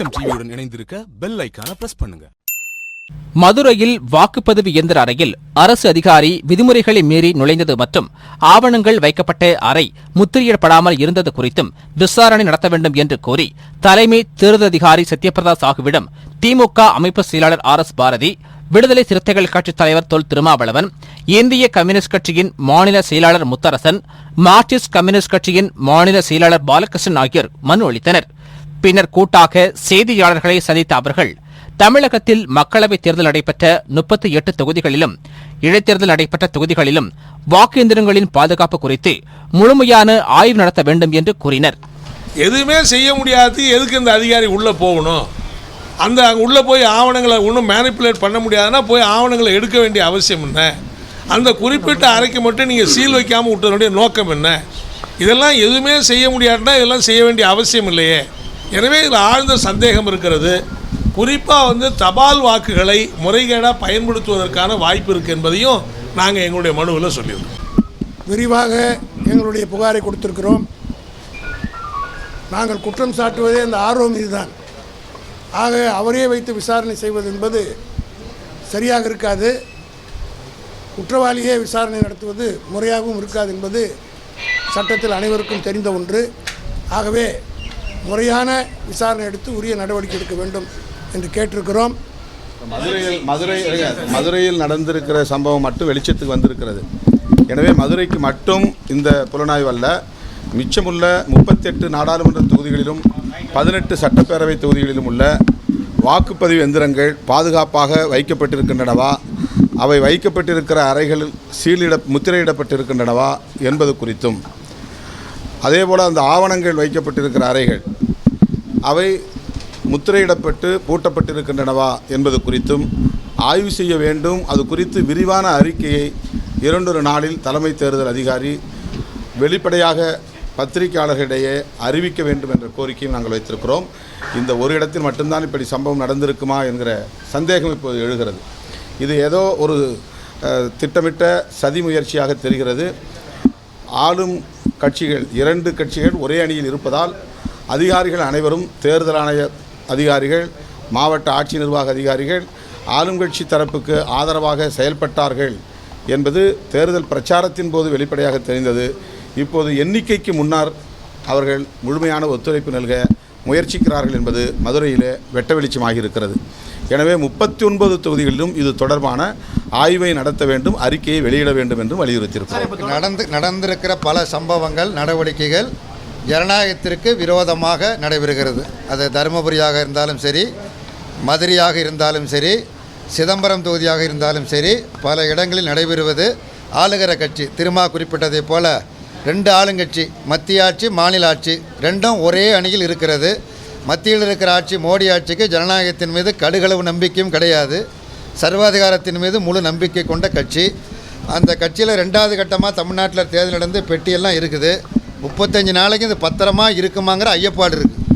XM டிவியுடன் இணைந்திருக்க bell ஐக்கான press பண்ணுங்க. மதுரையில் வாக்குப்பதிவு இயந்திர அறையில் அரசு அதிகாரி விதிமுறைகளை மீறி நுழைந்தது மற்றும் ஆவணங்கள் வைக்கப்பட்ட அறை முத்திரையிடப்படாமல் இருந்தது குறித்தும் விசாரணை நடத்த வேண்டும் என்று கோரி தலைமை தேர்தல் அதிகாரி சத்யபிரதா சாகுவிடம் திமுக அமைப்பு செயலாளர் ஆர் எஸ் பாரதி விடுதலை சிறுத்தைகள் கட்சித் தலைவர் தொல் திருமாவளவன் இந்திய கம்யூனிஸ்ட் கட்சியின் மாநில செயலாளர் முத்தரசன் மார்க்சிஸ்ட் கம்யூனிஸ்ட் கட்சியின் மாநில செயலாளர் பாலகிருஷ்ணன் ஆகியோர் மனு அளித்தனா் பின்னர் கூட்டாக செய்தியாளர்களை சந்தித்த அவர்கள் தமிழகத்தில் மக்களவைத் தேர்தல் நடைபெற்ற முப்பத்தி எட்டு தொகுதிகளிலும் இடைத்தேர்தல் நடைபெற்ற தொகுதிகளிலும் வாக்கு எந்திரங்களின் பாதுகாப்பு குறித்து முழுமையான ஆய்வு நடத்த வேண்டும் என்று கூறினர். எதுவுமே செய்ய முடியாது. எதுக்கு இந்த அதிகாரி உள்ளே போகணும்? அந்த அங்கே உள்ளே போய் ஆவணங்களை ஒன்றும் மேனிப்புலேட் பண்ண முடியாதுன்னா போய் ஆவணங்களை எடுக்க வேண்டிய அவசியம் என்ன? அந்த குறிப்பிட்ட அறைக்கு மட்டும் நீங்கள் சீல் வைக்காமல் விட்டதனுடைய நோக்கம் என்ன? இதெல்லாம் எதுவுமே செய்ய முடியாதுன்னா இதெல்லாம் செய்ய வேண்டிய அவசியம் இல்லையே. எனவே இதில் ஆழ்ந்த சந்தேகம் இருக்கிறது. குறிப்பாக வந்து தபால் வாக்குகளை முறைகேடாக பயன்படுத்துவதற்கான வாய்ப்பு இருக்குது என்பதையும் நாங்கள் எங்களுடைய மனுவில் சொல்லியிருக்கோம். விரிவாக எங்களுடைய புகாரை கொடுத்துருக்கிறோம். நாங்கள் குற்றம் சாட்டுவதே அந்த ஆர்வம் இதுதான். ஆக அவரே வைத்து விசாரணை செய்வது என்பது சரியாக இருக்காது. குற்றவாளியே விசாரணை நடத்துவது முறையாகவும் இருக்காது என்பது சட்டத்தில் அனைவருக்கும் தெரிந்த ஒன்று. ஆகவே முறையான விசாரணை எடுத்து உரிய நடவடிக்கை எடுக்க வேண்டும் என்று கேட்டிருக்கிறோம். மதுரையில் மதுரை மதுரையில் நடந்திருக்கிற சம்பவம் மட்டும் வெளிச்சத்துக்கு வந்திருக்கிறது. எனவே மதுரைக்கு மட்டும் இந்த புலனாய்வு அல்ல மிச்சமுள்ள முப்பத்தெட்டு நாடாளுமன்ற தொகுதிகளிலும் பதினெட்டு சட்டப்பேரவை தொகுதிகளிலும் உள்ள வாக்குப்பதிவு எந்திரங்கள் பாதுகாப்பாக வைக்கப்பட்டிருக்கின்றனவா? அவை வைக்கப்பட்டிருக்கிற அறைகளில் சீலிட முத்திரையிடப்பட்டிருக்கின்றனவா என்பது குறித்தும். அதேபோல் அந்த ஆவணங்கள் வைக்கப்பட்டிருக்கிற அறைகள் அவை முத்திரையிடப்பட்டு பூட்டப்பட்டிருக்கின்றனவா என்பது குறித்தும் ஆய்வு செய்ய வேண்டும். அது குறித்து விரிவான அறிக்கையை இரண்டொரு நாளில் தலைமை தேர்தல் அதிகாரி வெளிப்படையாக பத்திரிகையாளர்களிடையே அறிவிக்க வேண்டும் என்ற கோரிக்கையும் நாங்கள் வைத்திருக்கிறோம். இந்த ஒரு இடத்தில் மட்டும்தான் இப்படி சம்பவம் நடந்திருக்குமா என்கிற சந்தேகம் இப்போது எழுகிறது. இது ஏதோ ஒரு திட்டமிட்ட சதி முயற்சியாக தெரிகிறது. ஆளும் கட்சிகள் இரண்டு கட்சிகள் ஒரே அணியில் இருப்பதால் அதிகாரிகள் அனைவரும் தேர்தல் ஆணைய அதிகாரிகள் மாவட்ட ஆட்சி நிர்வாக அதிகாரிகள் ஆளும் கட்சி தரப்புக்கு ஆதரவாக செயல்பட்டார்கள் என்பது தேர்தல் பிரச்சாரத்தின் போது வெளிப்படையாக தெரிந்தது. இப்போது எண்ணிக்கைக்கு முன்னர் அவர்கள் முழுமையான ஒத்துழைப்பு நல்க முயற்சிக்கிறார்கள் என்பது மதுரையிலே வெட்ட வெளிச்சமாகி இருக்கிறது. எனவே முப்பத்தி ஒன்பது தொகுதிகளிலும் இது தொடர்பான ஆய்வை நடத்த வேண்டும் அறிக்கையை வெளியிட வேண்டும் என்றும் வலியுறுத்தியிருக்கிறோம். நடந்து நடந்திருக்கிற பல சம்பவங்கள் நடவடிக்கைகள் ஜனநாயகத்திற்கு விரோதமாக நடைபெறுகிறது. அது தருமபுரியாக இருந்தாலும் சரி மதுரையாக இருந்தாலும் சரி சிதம்பரம் தொகுதியாக இருந்தாலும் சரி பல இடங்களில் நடைபெறுவது ஆளுகிற கட்சி. திருமா குறிப்பிட்டதைப் போல ரெண்டு ஆளுங்கட்சி மத்திய ஆட்சி மாநில ஆட்சி ரெண்டும் ஒரே அணியில் இருக்கிறது. மத்தியில் இருக்கிற ஆட்சி மோடி ஆட்சிக்கு ஜனநாயகத்தின் மீது கடுகளவு நம்பிக்கையும் கிடையாது. சர்வாதிகாரத்தின் மீது முழு நம்பிக்கை கொண்ட கட்சி. அந்த கட்சியில் ரெண்டாவது கட்டமாக தமிழ்நாட்டில் தேர்தல் நடந்து பெட்டியெல்லாம் இருக்குது. முப்பத்தஞ்சு நாளைக்கு இது பத்திரமா இருக்குமாங்கிற ஐயப்பாடு இருக்குது